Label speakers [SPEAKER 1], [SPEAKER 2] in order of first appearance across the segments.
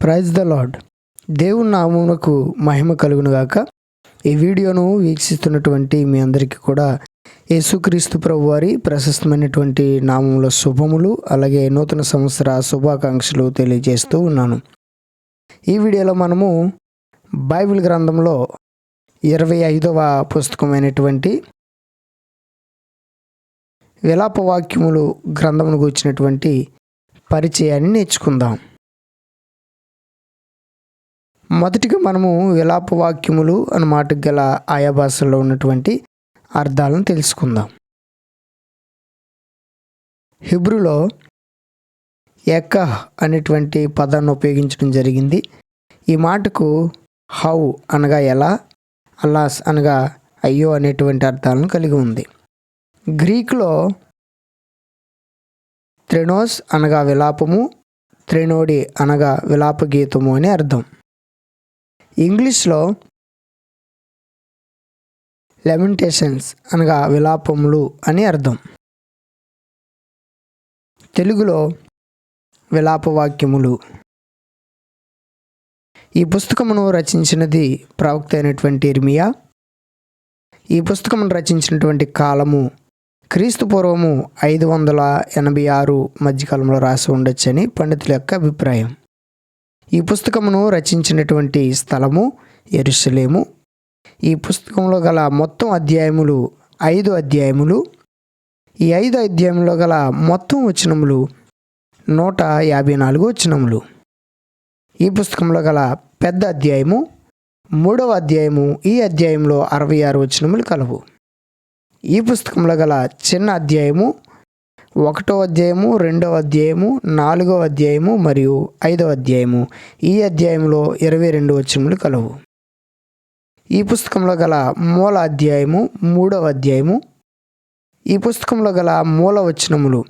[SPEAKER 1] Praise the lord దేవుని నామమునకు మహిమ కలుగునుగాక. ఈ వీడియోను వీక్షిస్తున్నటువంటి మీ అందరికీ కూడా యేసుక్రీస్తు ప్రభు వారి ప్రశస్తమైనటువంటి నామంలో శుభములు అలాగే నూతన సంవత్సర శుభాకాంక్షలు తెలియజేస్తూ ఉన్నాను. ఈ వీడియోలో మనము బైబిల్ గ్రంథంలో ఇరవై ఐదవ పుస్తకమైనటువంటి విలాప వాక్యములు గ్రంథమును కూర్చున్నటువంటి పరిచయాన్ని నేర్చుకుందాం. మొదటిగా మనము విలాప వాక్యములు అన్న మాటకు గల ఆయా భాషల్లో ఉన్నటువంటి అర్థాలను తెలుసుకుందాం. హిబ్రులో ఎకహ్ అనేటువంటి పదాన్ని ఉపయోగించడం జరిగింది. ఈ మాటకు హౌ అనగా ఎలా అల్లాస్ అనగా అయ్యో అనేటువంటి అర్థాలను కలిగి ఉంది. గ్రీకులో త్రెనోస్ అనగా విలాపము త్రెనోడి అనగా విలాప గీతము అని అర్థం. ఇంగ్లీష్లో లెమెంటేషన్స్ అనగా విలాపములు అని అర్థం. తెలుగులో విలాప వాక్యములు ఈ పుస్తకమును రచించినది ప్రవక్త అయినటువంటి ఇర్మియా ఈ పుస్తకమును రచించినటువంటి కాలము క్రీస్తు పూర్వము ఐదు వందల ఎనభై ఆరు మధ్యకాలంలో రాసి ఉండొచ్చని పండితుల యొక్క అభిప్రాయం. ఈ పుస్తకమును రచించినటువంటి స్థలము ఎరుసలేము ఈ పుస్తకంలో గల మొత్తం అధ్యాయములు ఐదు అధ్యాయములు. ఈ ఐదు అధ్యాయంలో గల మొత్తం వచనములు నూట యాభై నాలుగు వచనములు. ఈ పుస్తకంలో గల పెద్ద అధ్యాయము మూడవ అధ్యాయము ఈ అధ్యాయంలో అరవై ఆరు వచనములు కలవు. ఈ పుస్తకంలో గల చిన్న అధ్యాయము ఒకటో అధ్యాయము రెండవ అధ్యాయము నాలుగవ అధ్యాయము మరియు ఐదవ అధ్యాయము. ఈ అధ్యాయంలో ఇరవై రెండు వచనములు కలవు. ఈ పుస్తకంలో గల మూల అధ్యాయము మూడవ అధ్యాయము. ఈ పుస్తకంలో గల మూల వచనములు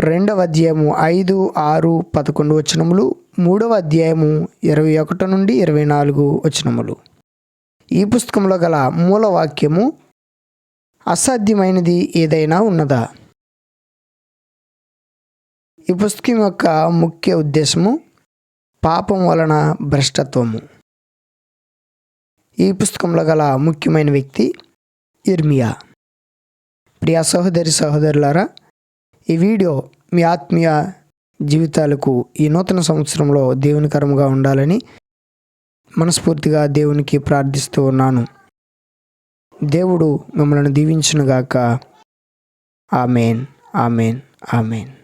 [SPEAKER 1] రెండవ అధ్యాయము ఐదు ఆరు పదకొండు వచనములు మూడవ అధ్యాయము ఇరవై ఒకటి నుండి ఇరవై నాలుగు వచనములు. ఈ పుస్తకంలో గల మూల వాక్యము అసాధ్యమైనది ఏదైనా ఉన్నదా? ఈ పుస్తకం యొక్క ముఖ్య ఉద్దేశము పాపం వలన భ్రష్టత్వము. ఈ పుస్తకంలో గల ముఖ్యమైన వ్యక్తి ఇర్మియా ప్రియా సహోదరి సహోదరులారా ఈ వీడియో మీ ఆత్మీయ జీవితాలకు ఈ నూతన సంవత్సరంలో దేవునికరంగా ఉండాలని మనస్ఫూర్తిగా దేవునికి ప్రార్థిస్తూ ఉన్నాను. దేవుడు మిమ్మల్ని దీవించునుగాక. Amen amen amen.